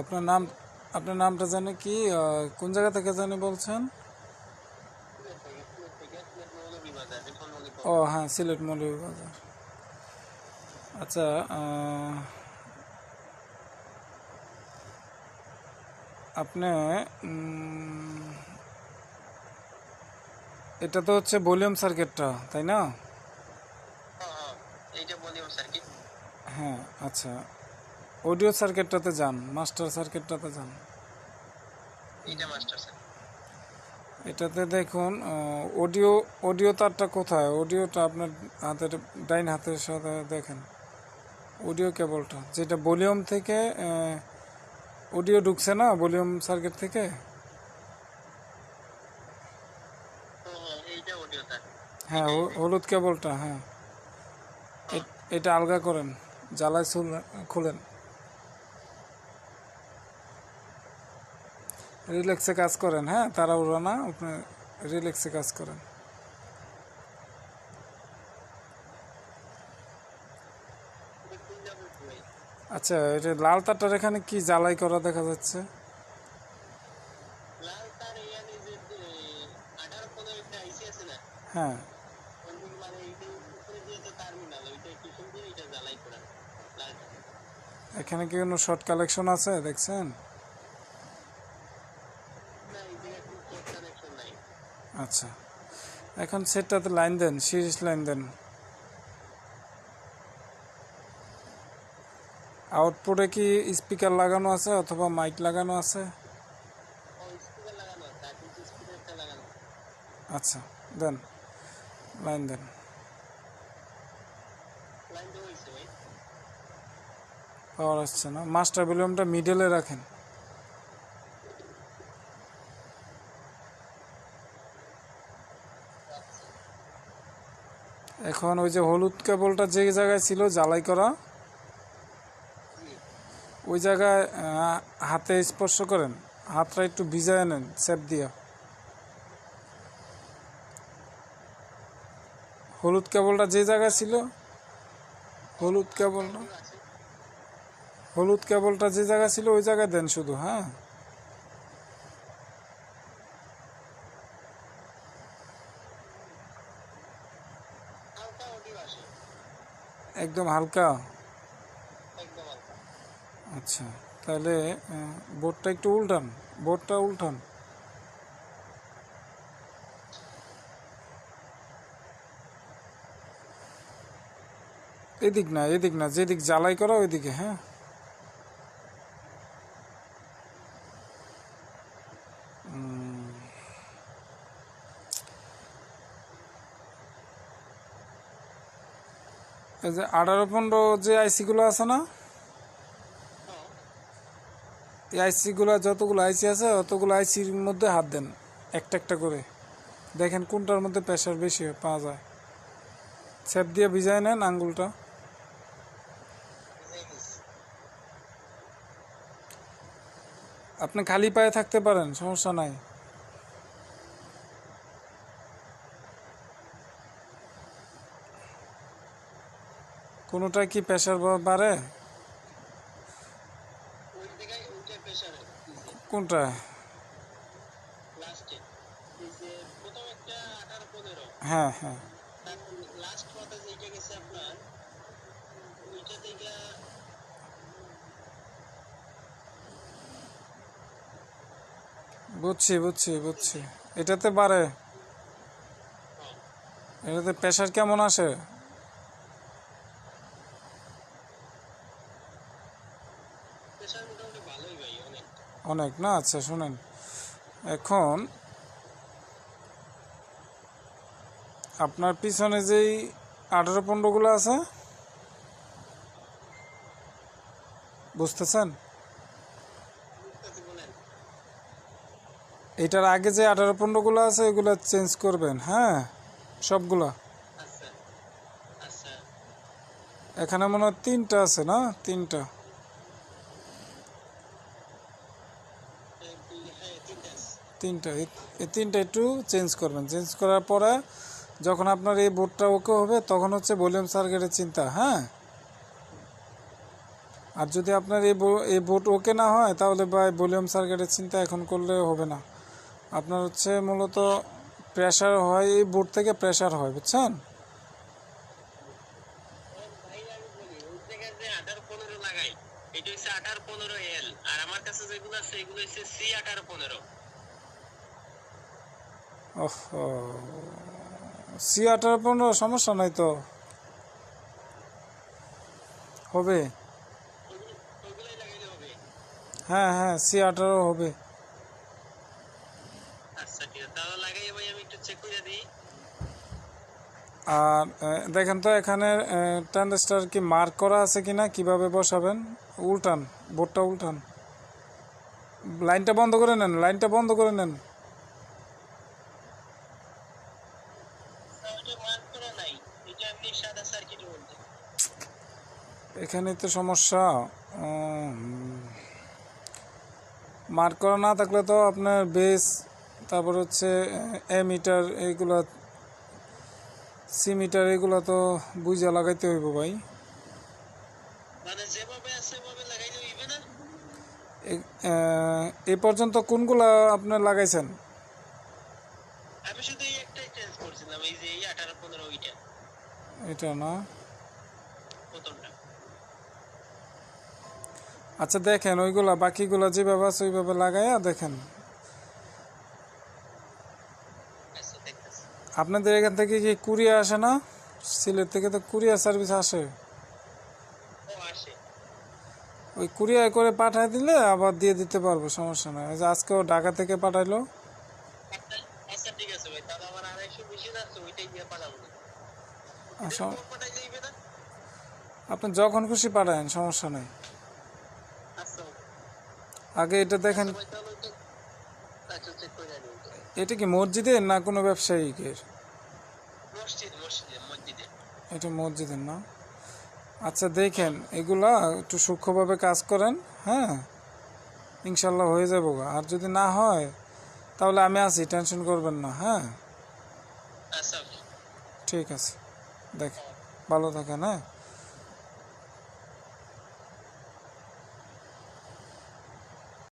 আপনার নাম, আপনার নামটা জানে কি কোন জায়গা থেকে জানি বলছেন? ও হ্যাঁ সিলেট মৌলভীবাজার। আচ্ছা আপনি এটা তো হচ্ছে ভলিউম সার্কিটটা, তাই না হ্যাঁ হ্যাঁ এইটা ভলিউম সার্কিট হ্যাঁ আচ্ছা। অডিও সার্কিটটাতে যান মাস্টার সার্কিটটাতে যান। এইটা মাস্টার সার্কিট এটাতে দেখুন অডিও অডিও তারটা কোথায়? অডিওটা আপনার হাতের ডাইন হাতের সাথে দেখেন। অডিও কেবলটা যেটা ভলিউম থেকে অডিও ঢুকছে না ভলিউম সার্কিট থেকে? হ্যাঁ হলুদ কেবলটা হ্যাঁ। এটা আলগা করেন। জ্বালায় খুলেন। রিল্যাক্সে কাজ করেন হ্যাঁ? তারা উড়ো না আপনি রিল্যাক্সে কাজ করেন। আচ্ছা এটা লাল তারটার এখানে কি জ্বালাই করা দেখা যাচ্ছে? হ্যাঁ। এখানে কি কোনো শর্ট কালেকশন আছে দেখছেন? আচ্ছা। এখন সেটটাতে লাইন দেন, সিরিজ লাইন দেন। আউটপুটে কি স্পিকার লাগানো আছে অথবা মাইক লাগানো আছে? আচ্ছা দেন, লাইন দেন লাইন দেওয়া হয়েছে ভাই পাওয়ার আসছে না। মাস্টার ভলিউমটা মিডলে রাখেন। এখন ওই যে হলুদ কেবলটা যে জায়গায় ছিল, জ্বালাই করা, ওই জায়গায় হাতে স্পর্শ করেন। হাতটা একটু ভিজায় নেন সেপ দিয়া। হলুদ কেবলটা যে জায়গায় ছিল, হলুদ কেবলটা হলুদ কেবলটা যে জায়গা ছিল, ওই জায়গায় দেন শুধু হ্যাঁ? একদম হালকা? আচ্ছা তাহলে বোর্ডটা একটু উল্টান, বোর্ডটা উল্টান। এদিক না এদিক না, যেদিক জ্বালাই করা ওইদিকে হ্যাঁ? এই যে আঠারো পনেরো যে আইসিগুলো আছে না? এই আইসিগুলো যতগুলো আইসি আছে, অতগুলো আইসির মধ্যে হাত দেন, একটা একটা করে। দেখেন কোনটার মধ্যে প্রেশার বেশি পাওয়া যায়। ছেপ দিয়ে ভিজায় নেন আঙ্গুলটা। আপনি খালি পায়ে থাকতে পারেন, সমস্যা নাই। কোনোটা কি প্রেশার বাড়ে? কোনটা? হ্যাঁ হ্যাঁ। বুঝছি বুঝছি বুঝছি। এটাতে বাড়ে। এটাতে প্রেশার কেমন আসে প্রেশার মোটামুটি ভালোই ভাই অনেক না আচ্ছা শুনেন। এখন আপনার পিছনে যেই আঠারো পনেরোগুলো আছে বুঝতেছেন? এটার আগে যে আঠারো পনেরোগুলো আছে এগুলো চেঞ্জ করবেন হ্যাঁ? সবগুলা? আচ্ছা আচ্ছা। এখানে মনে হয় তিনটা আছে না? তিনটা এই দুই- হ্যাঁ তিনটা আছে। তিনটা, এই- তিনটা একটু চেঞ্জ করবেন। চেঞ্জ করার পরে যখন আপনার এই বোর্ডটা ওকে হবে, তখন হচ্ছে ভলিউম সার্কিটের চিন্তা হ্যাঁ? আর যদি আপনার এই বো- এই বোট ওকে না হয়, তাহলে ভাই ভলিউম সার্কিটের চিন্তা এখন করলে হবে না। আপনার হচ্ছে মূলত প্রেশার হয়, এই বোট থেকে প্রেশার হয়, বুঝছেন? আর আমার কাছে যেগুলো আছে, এগুলো সি পনেরো। ওহ সি আঠারো পনেরো সমস্যা নাই তো? হবে? হ্যাঁ হ্যাঁ সি আঠারো হবে। আচ্ছা আর দেখেন তো এখানে ট্রানজিস্টার কি মার্ক করা আছে কিনা কীভাবে বসাবেন? উল্টান বোর্ডটা উল্টান। লাইনটা বন্ধ করে নেন লাইনটা বন্ধ করে নেন না, ওটা মার্ক করা নাই এটা এমনি সাদা সার্কিট বলতে এখানে তো সমস্যা মার্ক করা না থাকলে তো আপনার বেস তারপর হচ্ছে এ মিটার এইগুলা সি মিটার এগুলো তো বুঝে লাগাইতে হইব ভাই। মানে এ- পর্যন্ত কোনগুলা আপনার লাগাইছেন? আমি শুধু এই একটাই চেঞ্জ করছিলাম এই যে এই আঠারো পনেরো ওইটা। এটা না? প্রথমটা। আচ্ছা দেখেন ওইগুলা বাকিগুলা যেভাবে আছে ওইভাবে লাগাইয়া দেখেন। আচ্ছা আপনাদের এখান থেকে কি কুরিয়ার আসে না? সিলেট থেকে তো কুরিয়ার সার্ভিস আসে। ওই কুরিয়ার করে পাঠায় দিলে আবার দিয়ে দিতে পারব সমস্যা নাই। আজকেও ঢাকা থেকে পাঠাইলো আচ্ছা আচ্ছা ঠিক আছে ভাই তাহলে আমার আড়াইশো বেশি যাচ্ছে ওইটাই দিয়ে পাঠাবো আচ্ছা পাঠাই যাইবে না আপনি যখন খুশি পাঠায়েন, সমস্যা নাই। আচ্ছা আগে এটা দেখেন। আচ্ছা এটা কি মসজিদের না কোনো ব্যবসায়িকের? এটা মসজিদের না। আচ্ছা দেখেন, এগুলা একটু সূক্ষ্মভাবে কাজ করেন হ্যাঁ? ইনশাল্লাহ হয়ে যাব। আর যদি না হয়, তাহলে আমি আছি, টেনশন করবেন না হ্যাঁ? আচ্ছা ঠিক আছে দেখ ভালো থাকেন হ্যাঁ